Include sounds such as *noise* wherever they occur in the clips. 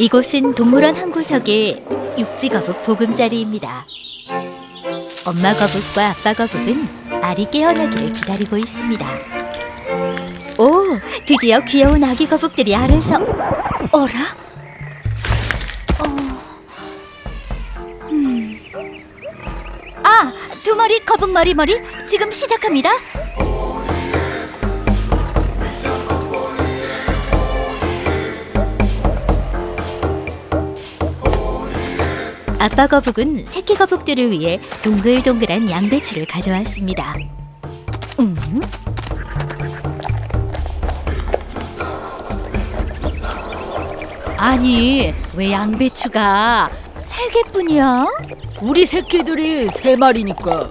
이곳은 동물원 한 구석의 육지 거북 보금자리입니다. 엄마 거북과 아빠 거북은 알이 깨어나기를 기다리고 있습니다. 오, 드디어 귀여운 아기 거북들이 알에서 어라? 어... 음... 아, 두 마리 거북 머리 머리 지금 시작합니다. 아빠 거북은 새끼 거북들을 위해 동글동글한 양배추를 가져왔습니다. 음? 아니, 왜 양배추가 세 개뿐이야? 우리 새끼들이 세 마리니까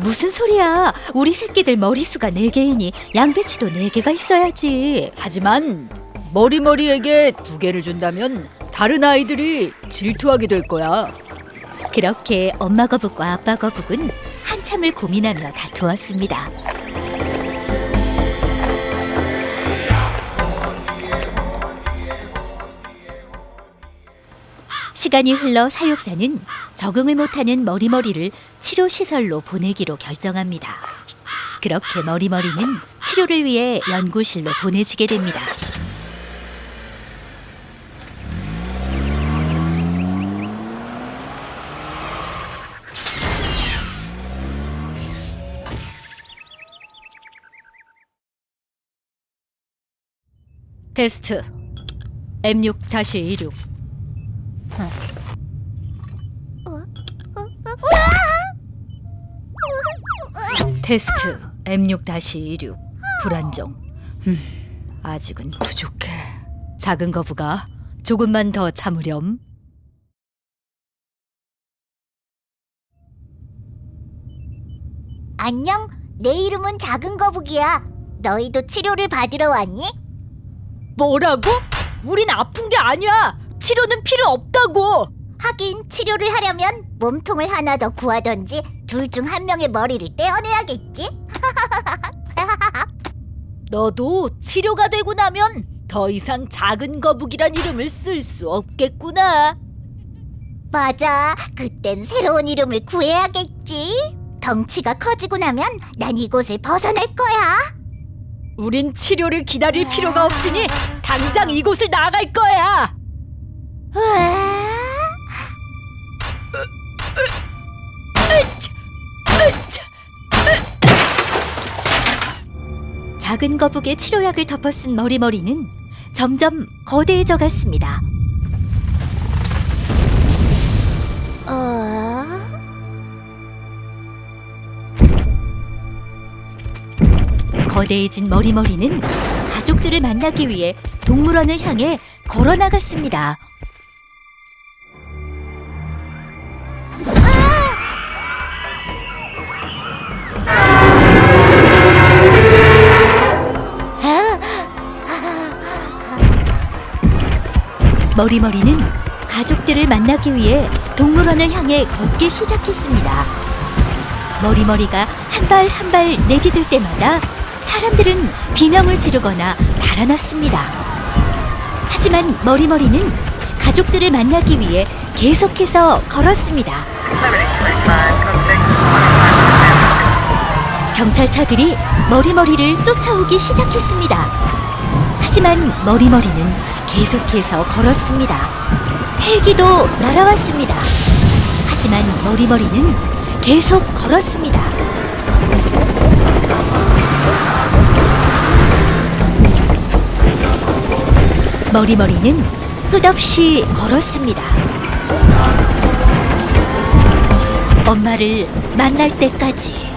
무슨 소리야? 우리 새끼들 머리수가 네 개이니 양배추도 네 개가 있어야지. 하지만 머리머리에게 두 개를 준다면 다른 아이들이 질투하게 될 거야 그렇게 엄마 거북과 아빠 거북은 한참을 고민하며 다투었습니다. 시간이 흘러 사육사는 적응을 못하는 머리머리를 치료 시설로 보내기로 결정합니다. 그렇게 머리머리는 치료를 위해 연구실로 보내지게 됩니다. 테스트. M6-16 테스트. M6-16 불안정. 음, 아직은 부족해. 작은 거부가. 조금만 더 참으렴. 안녕, 내 이름은 작은 거북이야. 너희도 치료를 받으러 왔니? 뭐라고? 우린 아픈 게 아니야 치료는 필요 없다고 하긴 치료를 하려면 몸통을 하나 더 구하던지 둘 중 한 명의 머리를 떼어내야겠지. *laughs* 너도 치료가 되고 나면 더 이상 작은 거북이란 이름을 쓸 수 없겠구나 맞아, 그땐 새로운 이름을 구해야겠지. 덩치가 커지고 나면 난 이곳을 벗어날 거야. 우린 치료를 기다릴 필요가 없으니 당장 이곳을 나갈 거야. 작은 거북의 치료약을 덮어쓴 머리머리는 점점 거대해져 갔습니다. 어? 거대해진 머리머리는 가족들을 만나기 위해 동물원을 향해 걸어 나갔습니다. 머리머리는 가족들을 만나기 위해 동물원을 향해 걷기 시작했습니다. 머리머리가 한 발 한 발 내디딜 때마다 사람들은 비명을 지르거나 달아났습니다. 하지만 머리머리는 가족들을 만나기 위해 계속해서 걸었습니다. 경찰차들이 머리머리를 쫓아오기 시작했습니다. 하지만 머리머리는 계속해서 걸었습니다. 헬기도 날아왔습니다. 하지만 머리머리는 계속 걸었습니다. 머리머리는 끝없이 걸었습니다. 엄마를 만날 때까지.